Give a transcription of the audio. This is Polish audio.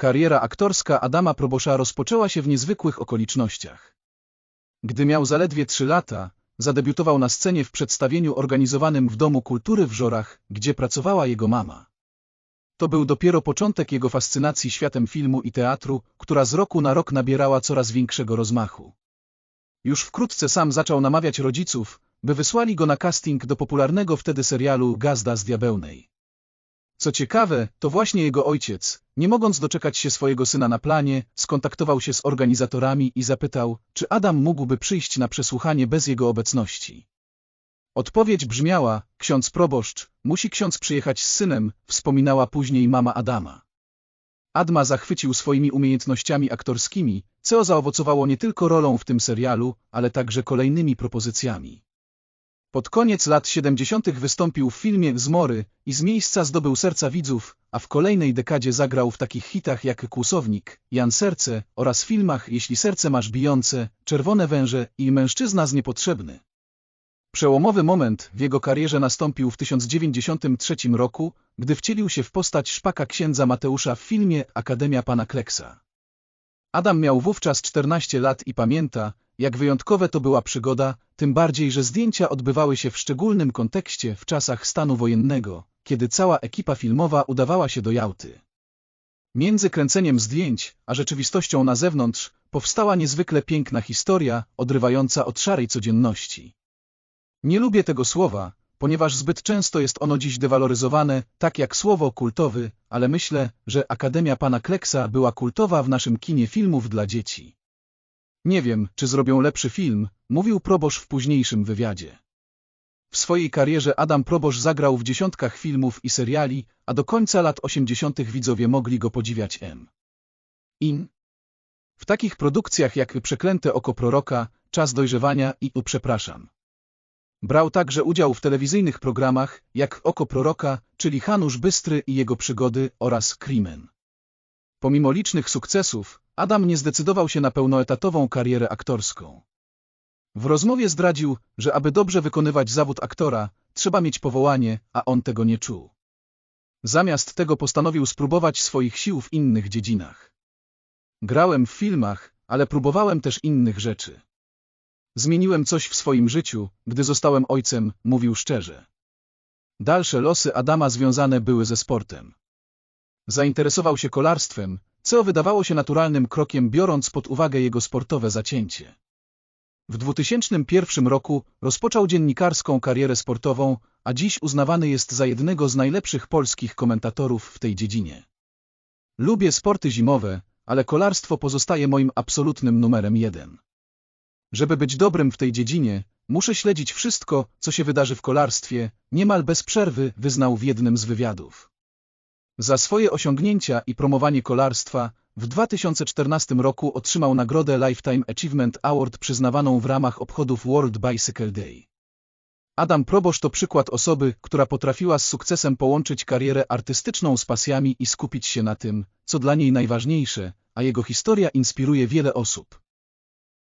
Kariera aktorska Adama Probosza rozpoczęła się w niezwykłych okolicznościach. Gdy miał zaledwie trzy lata, zadebiutował na scenie w przedstawieniu organizowanym w Domu Kultury w Żorach, gdzie pracowała jego mama. To był dopiero początek jego fascynacji światem filmu i teatru, która z roku na rok nabierała coraz większego rozmachu. Już wkrótce sam zaczął namawiać rodziców, by wysłali go na casting do popularnego wtedy serialu Gazda z Diabełnej. Co ciekawe, to właśnie jego ojciec, nie mogąc doczekać się swojego syna na planie, skontaktował się z organizatorami i zapytał, czy Adam mógłby przyjść na przesłuchanie bez jego obecności. Odpowiedź brzmiała, ksiądz proboszcz, musi ksiądz przyjechać z synem, wspominała później mama Adama. Adma zachwycił swoimi umiejętnościami aktorskimi, co zaowocowało nie tylko rolą w tym serialu, ale także kolejnymi propozycjami. Pod koniec lat 70. wystąpił w filmie Zmory i z miejsca zdobył serca widzów, a w kolejnej dekadzie zagrał w takich hitach jak Kłusownik, Jan Serce oraz filmach Jeśli serce masz bijące, Czerwone węże i Mężczyzna z niepotrzebny. Przełomowy moment w jego karierze nastąpił w 1993 roku, gdy wcielił się w postać szpaka księdza Mateusza w filmie Akademia Pana Kleksa. Adam miał wówczas 14 lat i pamięta, jak wyjątkowe to była przygoda, tym bardziej, że zdjęcia odbywały się w szczególnym kontekście w czasach stanu wojennego, kiedy cała ekipa filmowa udawała się do Jałty. Między kręceniem zdjęć, a rzeczywistością na zewnątrz, powstała niezwykle piękna historia, odrywająca od szarej codzienności. Nie lubię tego słowa, ponieważ zbyt często jest ono dziś dewaloryzowane, tak jak słowo kultowy, ale myślę, że Akademia Pana Kleksa była kultowa w naszym kinie filmów dla dzieci. Nie wiem, czy zrobią lepszy film, mówił Probosz w późniejszym wywiadzie. W swojej karierze Adam Probosz zagrał w dziesiątkach filmów i seriali, a do końca lat 80. widzowie mogli go podziwiać M. In. W takich produkcjach jak Przeklęte oko proroka, Czas dojrzewania i U przepraszam. Brał także udział w telewizyjnych programach, jak Oko proroka, czyli Hanusz Bystry i jego przygody oraz Krimen. Pomimo licznych sukcesów, Adam nie zdecydował się na pełnoetatową karierę aktorską. W rozmowie zdradził, że aby dobrze wykonywać zawód aktora, trzeba mieć powołanie, a on tego nie czuł. Zamiast tego postanowił spróbować swoich sił w innych dziedzinach. Grałem w filmach, ale próbowałem też innych rzeczy. Zmieniłem coś w swoim życiu, gdy zostałem ojcem, mówił szczerze. Dalsze losy Adama związane były ze sportem. Zainteresował się kolarstwem, co wydawało się naturalnym krokiem biorąc pod uwagę jego sportowe zacięcie. W 2001 roku rozpoczął dziennikarską karierę sportową, a dziś uznawany jest za jednego z najlepszych polskich komentatorów w tej dziedzinie. Lubię sporty zimowe, ale kolarstwo pozostaje moim absolutnym numerem jeden. Żeby być dobrym w tej dziedzinie, muszę śledzić wszystko, co się wydarzy w kolarstwie, niemal bez przerwy, wyznał w jednym z wywiadów. Za swoje osiągnięcia i promowanie kolarstwa w 2014 roku otrzymał nagrodę Lifetime Achievement Award przyznawaną w ramach obchodów World Bicycle Day. Adam Probosz to przykład osoby, która potrafiła z sukcesem połączyć karierę artystyczną z pasjami i skupić się na tym, co dla niej najważniejsze, a jego historia inspiruje wiele osób.